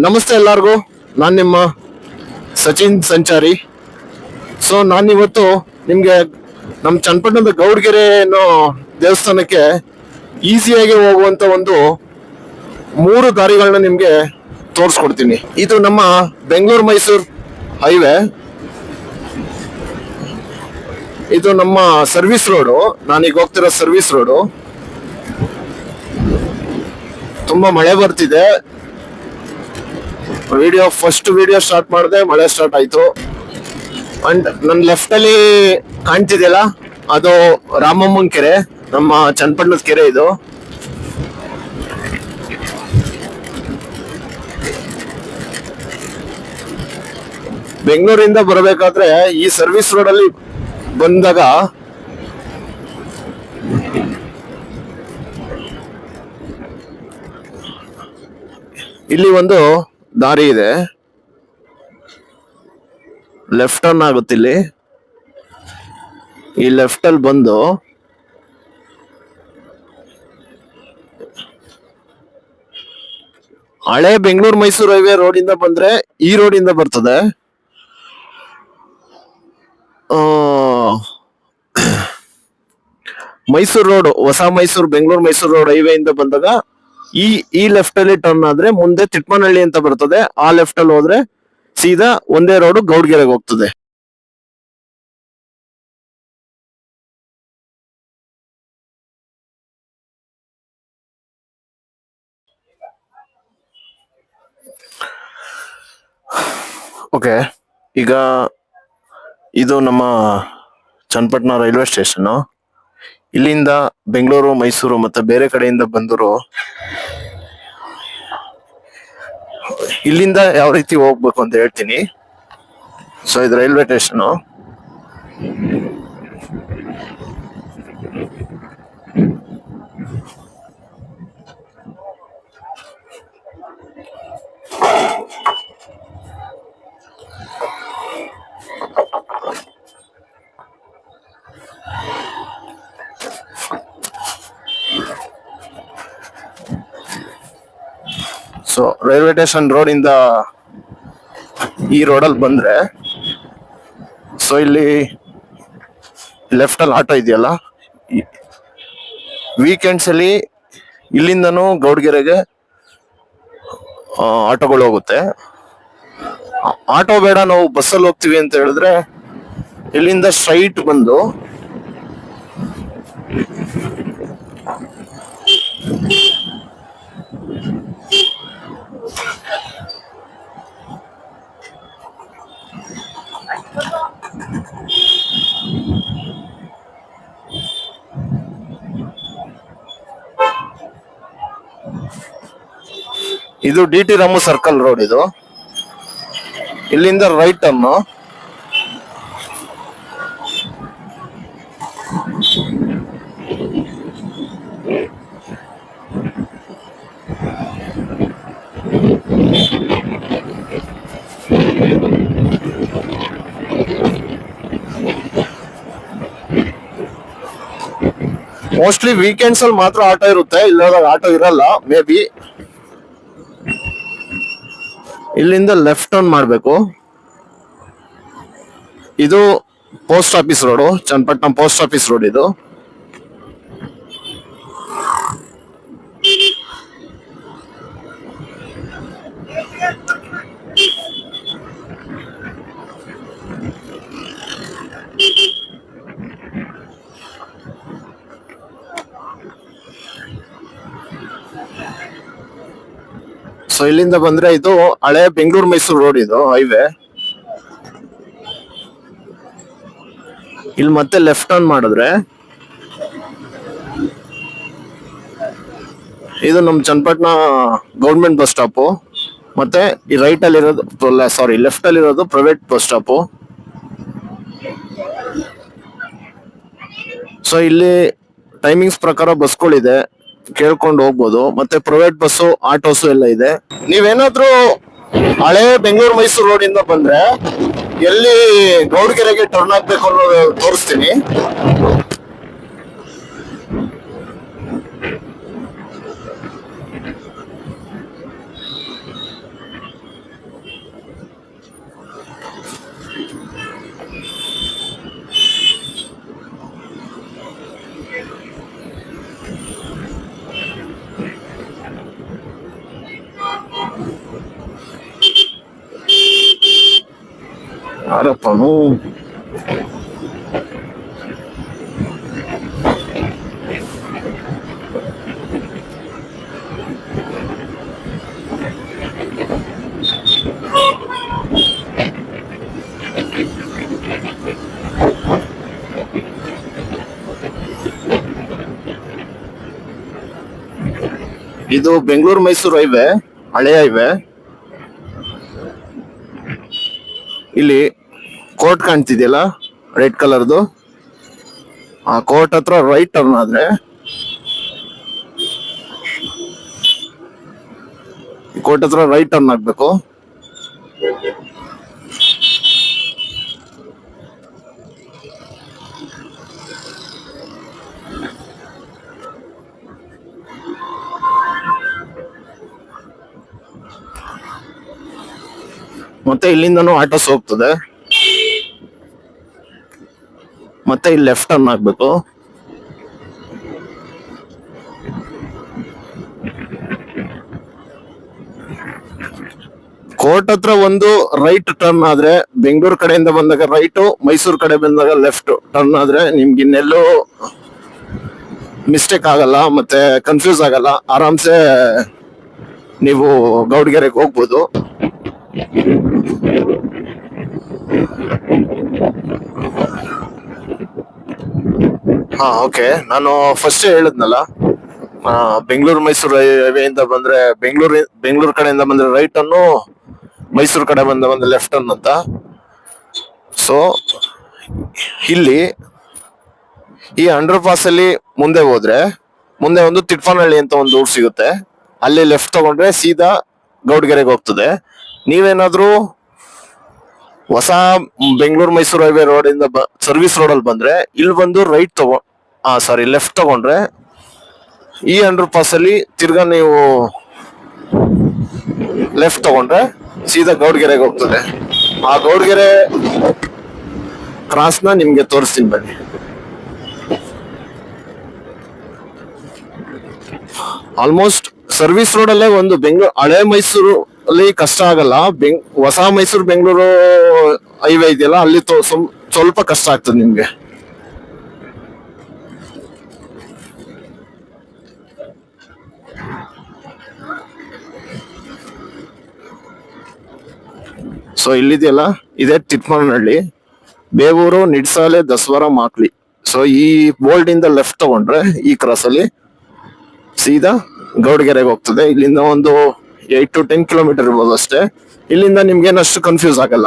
ನಮಸ್ತೆ ಎಲ್ಲರಿಗೂ. ನಾನು ನಿಮ್ಮ ಸಚಿನ್ ಸಂಚಾರಿ. ಸೊ ನಾನಿವತ್ತು ನಿಮಗೆ ನಮ್ಮ ಚನ್ನಪಟ್ಟಣದ ಗೌಡ್ಗೆರೆ ಅನ್ನೋ ದೇವಸ್ಥಾನಕ್ಕೆ ಈಸಿಯಾಗಿ ಹೋಗುವಂಥ ಒಂದು ಮೂರು ದಾರಿಗಳನ್ನ ನಿಮಗೆ ತೋರಿಸ್ಕೊಡ್ತೀನಿ. ಇದು ನಮ್ಮ ಬೆಂಗಳೂರು ಮೈಸೂರು ಹೈವೇ. ಇದು ನಮ್ಮ ಸರ್ವಿಸ್ ರೋಡು. ನಾನೀಗ ಹೋಗ್ತಿರೋ ಸರ್ವಿಸ್ ರೋಡು. ತುಂಬಾ ಮಳೆ ಬರ್ತಿದೆ. ವಿಡಿಯೋ ಫಸ್ಟ್ ವಿಡಿಯೋ ಸ್ಟಾರ್ಟ್ ಮಾಡಿದೆ, ಮಳೆ ಸ್ಟಾರ್ಟ್ ಆಯ್ತು. ಅಂಡ್ ನನ್ನ ಲೆಫ್ಟಲ್ಲಿ ಕಾಣ್ತಿದೆಯಲ್ಲ, ಅದು ರಾಮಮ್ಮನ ಕೆರೆ, ನಮ್ಮ ಚನ್ನಪಟ್ಟಣದ ಕೆರೆ ಇದು. ಬೆಂಗಳೂರಿಂದ ಬರಬೇಕಾದ್ರೆ ಈ ಸರ್ವಿಸ್ ರೋಡ್ ಅಲ್ಲಿ ಬಂದಾಗ ಇಲ್ಲಿ ಒಂದು ದಾರಿ ಇದೆ. ಲೆಫ್ಟ್ ಟರ್ನ್ ಆಗುತ್ತೆ ಇಲ್ಲಿ. ಈ ಲೆಫ್ಟ್ ಅಲ್ಲಿ ಬಂದು ಹಳೆ ಬೆಂಗಳೂರು ಮೈಸೂರು ಹೈವೇ ರೋಡ್ ಇಂದ ಬಂದ್ರೆ ಈ ರೋಡ್ ಇಂದ ಬರ್ತದೆ. ಮೈಸೂರು ರೋಡ್ ಹೊಸ ಮೈಸೂರು, ಬೆಂಗಳೂರು ಮೈಸೂರು ರೋಡ್ ಹೈವೇ ಇಂದ ಬಂದಾಗ ಈ ಈ ಲೆಫ್ಟ್ ಅಲ್ಲಿ ಟರ್ನ್ ಆದ್ರೆ ಮುಂದೆ ತಿಟ್ಮನಹಳ್ಳಿ ಅಂತ ಬರ್ತದೆ. ಆ ಲೆಫ್ಟ್ ಅಲ್ಲಿ ಹೋದ್ರೆ ಸೀದಾ ಒಂದೇ ರೋಡ್ ಗೌಡ್ಗೆರೆಗೆ ಹೋಗ್ತದೆ. ಓಕೆ ಈಗ ಇದು ನಮ್ಮ ಚನ್ನಪಟ್ಟಣ ರೈಲ್ವೆ ಸ್ಟೇಷನ್ ಇಲ್ಲಿಂದ ಬೆಂಗಳೂರು, ಮೈಸೂರು ಮತ್ತೆ ಬೇರೆ ಕಡೆಯಿಂದ ಬಂದರು ಇಲ್ಲಿಂದ ಯಾವ ರೀತಿ ಹೋಗ್ಬೇಕು ಅಂತ ಹೇಳ್ತೀನಿ. ಸೊ ಇದು railway station. So railway station road ಇಂದ ಈ ರೋಡಲ್ಲಿ ಬಂದ್ರೆ ಸೊ ಇಲ್ಲಿ ಲೆಫ್ಟ್ ಅಲ್ಲಿ ಆಟೋ ಇದೆಯಲ್ಲ ವೀಕೆಂಡ್ಸ್ ಅಲ್ಲಿ ಇಲ್ಲಿಂದನೂ ಗೌಡ್ಗೆರೆಗೆ ಆಟೋಗಳು ಹೋಗುತ್ತೆ. ಆಟೋ ಬೇಡ, ನಾವು ಬಸ್ಸಲ್ಲಿ ಹೋಗ್ತೀವಿ ಅಂತ ಹೇಳಿದ್ರೆ, ಇಲ್ಲಿಂದ ಸ್ಟ್ರೈಟ್ ಬಂದು ಇದು D T Ramu circle road ಇದು. ಇಲ್ಲಿಂದ ರೈಟ್ ಅನ್ನು. ಮೋಸ್ಟ್ಲಿ ವೀಕೆಂಡ್ಸ್ ಅಲ್ಲಿ ಮಾತ್ರ ಆಟೋ ಇರುತ್ತೆ ಇಲ್ಲದಾಗ ಆಟೋ ಇರಲ್ಲ ಮೇ ಬಿ ಇಲ್ಲಿಂದ ಲೆಫ್ಟ್ ಟರ್ನ್ ಮಾಡಬೇಕು. ಇದು post office road Channapatna post office road ಇದು. ಸೊ ಇಲ್ಲಿಂದ ಬಂದ್ರೆ ಇದು ಹಳೆ ಬೆಂಗಳೂರು ಮೈಸೂರು ರೋಡ್ ಇದು ಹೈವೇ ಇಲ್ಲಿ ಮತ್ತೆ ಲೆಫ್ಟ್ ಟರ್ನ್ ಮಾಡಿದ್ರೆ ಇದು ನಮ್ಮ ಚನ್ನಪಟ್ಟಣ ಗೌರ್ಮೆಂಟ್ ಬಸ್ ಸ್ಟಾಪು ಮತ್ತೆ ಈ ರೈಟ್ ಅಲ್ಲಿ ಇರೋದು ಸಾರಿ ಲೆಫ್ಟ್ ಅಲ್ಲಿ ಇರೋದು ಪ್ರೈವೇಟ್ ಬಸ್ ಸ್ಟಾಪು ಸೊ ಇಲ್ಲಿ ಟೈಮಿಂಗ್ಸ್ ಪ್ರಕಾರ ಬಸ್ಗಳಿದೆ ಕೇಳ್ಕೊಂಡು ಹೋಗ್ಬೋದು. ಮತ್ತೆ ಪ್ರೈವೇಟ್ ಬಸ್ಸು ಆಟೋಸು ಎಲ್ಲ ಇದೆ. ನೀವೇನಾದ್ರೂ ಹಳೆ ಬೆಂಗಳೂರು ಮೈಸೂರು ರೋಡ್ ಇಂದ ಬಂದ್ರೆ ಎಲ್ಲಿ ಗೌಡ್ಗೆರೆಗೆ ಟರ್ನ್ ಆಗ್ಬೇಕು ಅನ್ನೋದು ತೋರಿಸ್ತೀನಿ. ಯಾರಪ್ಪನು ಇದು ಬೆಂಗಳೂರು ಮೈಸೂರು ಹೈವೇ ಹಳೆ ಹೈವೇ. ಇಲ್ಲಿ ಕೋರ್ಟ್ ಕಾಣ್ತಿದೆಯಲ್ಲ? ರೆಡ್ ಕಲರ್ದು? ಆ ಕೋರ್ಟ್ ಹತ್ರ ರೈಟ್ ಟರ್ನ್ ಆದ್ರೆ ಕೋರ್ಟ್ ಹತ್ರ ರೈಟ್ ಟರ್ನ್ ಆಗ್ಬೇಕು. ಮತ್ತೆ ಇಲ್ಲಿಂದನೂ ಆಟೋಸ್ ಹೋಗ್ತದೆ. ಮತ್ತೆ ಇಲ್ಲಿ ಲೆಫ್ಟ್ ಟರ್ನ್ ಆಗ್ಬೇಕು. ಕೋರ್ಟ್ ಹತ್ರ ಒಂದು ರೈಟ್ ಟರ್ನ್ ಆದ್ರೆ ಬೆಂಗಳೂರು ಕಡೆಯಿಂದ ಬಂದಾಗ ರೈಟು ಮೈಸೂರು ಕಡೆ ಬಂದಾಗ ಲೆಫ್ಟ್ ಟರ್ನ್ ಆದ್ರೆ ನಿಮ್ಗೆ ಇನ್ನೆಲ್ಲೂ ಮಿಸ್ಟೇಕ್ ಆಗಲ್ಲ, ಮತ್ತೆ ಕನ್ಫ್ಯೂಸ್ ಆಗಲ್ಲ. ಆರಾಮ್ಸೆ ನೀವು ಗೌಡ್ಗೆರೆಗೆ ಹೋಗ್ಬೋದು. ಹಾ ಓಕೆ ನಾನು ಫಸ್ಟ್ ಹೇಳಿದ್ನಲ್ಲ ಬೆಂಗಳೂರು ಮೈಸೂರು ಹೈವೇಯಿಂದ ಬಂದ್ರೆ ಬೆಂಗಳೂರು ಬೆಂಗಳೂರು ಕಡೆಯಿಂದ ಬಂದ್ರೆ ರೈಟ್ ಅನ್ನು ಮೈಸೂರು ಕಡೆ ಬಂದ ಬಂದ್ರೆ ಲೆಫ್ಟ್ ಅನ್ನು ಅಂತ. ಸೊ ಇಲ್ಲಿ ಈ ಅಂಡರ್ ಪಾಸ್ ಅಲ್ಲಿ ಮುಂದೆ ಹೋದ್ರೆ, ಮುಂದೆ ಒಂದು ತಿಟ್ಫನಹಳ್ಳಿ ಅಂತ ಒಂದು ಊರು ಸಿಗುತ್ತೆ. ಅಲ್ಲಿ ಲೆಫ್ಟ್ ತಗೊಂಡ್ರೆ ಸೀದಾ ಗೌಡ್ಗೆರೆಗೆ ಹೋಗ್ತದೆ. ನೀವೇನಾದ್ರೂ ಹೊಸ ಬೆಂಗಳೂರು ಮೈಸೂರು ಹೈವೇ ರೋಡ್ ಇಂದ ಸರ್ವಿಸ್ ರೋಡ್ ಅಲ್ಲಿ ಬಂದ್ರೆ ಇಲ್ಲಿ ಬಂದು ರೈಟ್ ತಗೋ, ಆ ಸಾರಿ ಲೆಫ್ಟ್ ತಗೊಂಡ್ರೆ ಈ ಅಂಡರ್ ಪಾಸ್ ಅಲ್ಲಿ ತಿರ್ಗಾ ನೀವು ಲೆಫ್ಟ್ ತಗೊಂಡ್ರೆ ಸೀದಾ ಗೌಡ್ಗೆರೆಗೆ ಹೋಗ್ತದೆ. ಆ ಗೌಡ್ಗೆರೆ ಕ್ರಾಸ್ನ ನಿಮ್ಗೆ ತೋರಿಸ್ತೀನಿ ಬನ್ನಿ. ಆಲ್ಮೋಸ್ಟ್ ಸರ್ವಿಸ್ ರೋಡ್ ಅಲ್ಲೇ ಒಂದು ಬೆಂಗಳೂರು, ಹಳೆ ಮೈಸೂರು ಅಲ್ಲಿ ಕಷ್ಟ ಆಗಲ್ಲ. ಬೆಂಗ್ ಹೊಸ ಮೈಸೂರು, ಬೆಂಗಳೂರು ಹೈವೇ ಇದೆಯಲ್ಲ, ಅಲ್ಲಿ ಸ್ವಲ್ಪ ಕಷ್ಟ ಆಗ್ತದೆ ನಿಮ್ಗೆ. ಸೊ ಇಲ್ಲಿದೆಯಲ್ಲ, ಇದೇ ತಿಪ್ಪನಹಳ್ಳಿ. ಬೇವೂರು ನಿಡ್ಸಾಲೆ, ದಸವರ, ಮಾಕ್ಲಿ. ಸೊ ಈ ಬೋಲ್ಡ್ ಇಂದ ಲೆಫ್ಟ್ ತಗೊಂಡ್ರೆ ಈ ಕ್ರಾಸ್ ಅಲ್ಲಿ ಸೀದಾ ಗೌಡಗೆರೆಗೆ ಹೋಗ್ತದೆ. ಇಲ್ಲಿಂದ ಒಂದು ಏಟ್ ಟು ಟೆನ್ ಕಿಲೋಮೀಟರ್ ಇರ್ಬೋದು ಅಷ್ಟೇ. ಇಲ್ಲಿಂದ ನಿಮ್ಗೆ ಏನಷ್ಟು ಕನ್ಫ್ಯೂಸ್ ಆಗಲ್ಲ.